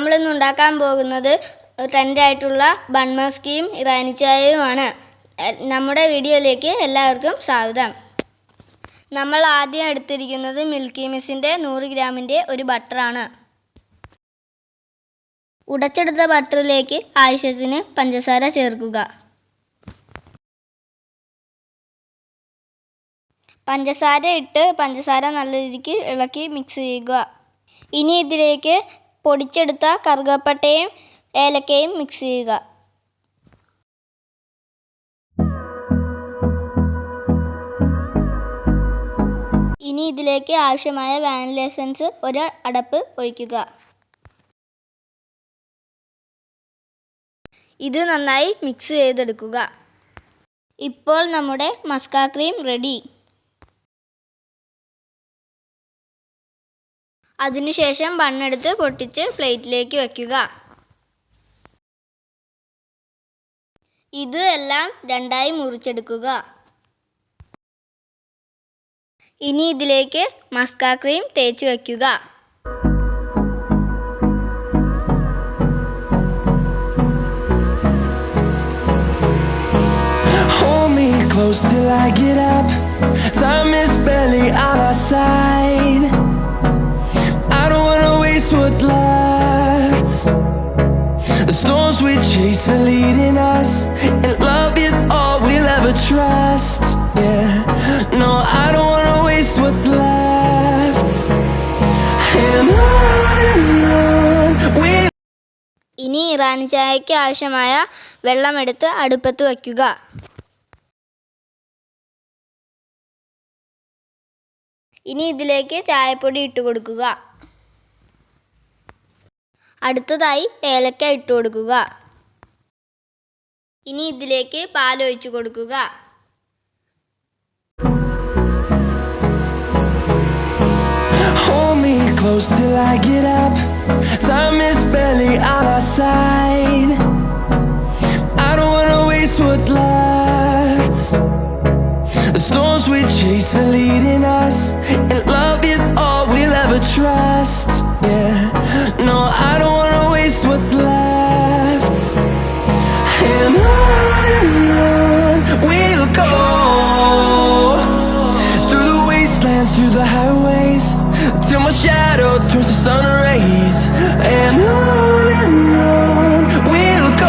നമ്മളിന്ന് ഉണ്ടാക്കാൻ പോകുന്നത് ട്രെൻഡായിട്ടുള്ള ബൺമസ്കിയും ഇറാനി ചായയുമാണ്. നമ്മുടെ വീഡിയോയിലേക്ക് എല്ലാവർക്കും സ്വാഗതം. നമ്മൾ ആദ്യം എടുത്തിരിക്കുന്നത് മിൽക്കി മിസ്സിന്റെ നൂറ് ഗ്രാമിന്റെ ഒരു ബട്ടറാണ്. ഉടച്ചെടുത്ത ബട്ടറിലേക്ക് ആവശ്യത്തിന് പഞ്ചസാര ചേർക്കുക. പഞ്ചസാര ഇട്ട് പഞ്ചസാര നല്ല രീതിക്ക് ഇളക്കി മിക്സ് ചെയ്യുക. ഇനി ഇതിലേക്ക് പൊടിച്ചെടുത്ത കറുകപ്പട്ടയും ഏലക്കയും മിക്സ് ചെയ്യുക. ഇനി ഇതിലേക്ക് ആവശ്യമായ വാനില എസൻസ് ഒരു അടപ്പ് ഒഴിക്കുക. ഇത് നന്നായി മിക്സ് ചെയ്തെടുക്കുക. ഇപ്പോൾ നമ്മുടെ മസ്ക ക്രീം റെഡി അതിനുശേഷം ബണ്ണെടുത്ത് പൊട്ടിച്ച് പ്ലേറ്റിലേക്ക് വയ്ക്കുക ഇത് എല്ലാം രണ്ടായി മുറിച്ചെടുക്കുക. ഇനി ഇതിലേക്ക് മസ്കാ ക്രീം തേച്ച് വയ്ക്കുക close till I get up. Storms we chase are leading us, and love is all we'll ever trust. Yeah, no, I don't wanna waste what's left. And on ഇനി ഇറാനി ചായയ്ക്ക് ആവശ്യമായ വെള്ളമെടുത്ത് അടുപ്പത്ത് വയ്ക്കുക ഇനി ഇതിലേക്ക് ചായപ്പൊടി ഇട്ട് കൊടുക്കുക അടുത്തതായി ഏലക്ക ഇട്ട് കൊടുക്കുക ഇനി ഇതിലേക്ക് പാലൊഴിച്ചു കൊടുക്കുക close till I get up. Time is barely on our side. I don't wanna waste what's left. The storms we chase are leading us, and love is all we'll ever trust. Yeah, till my shit.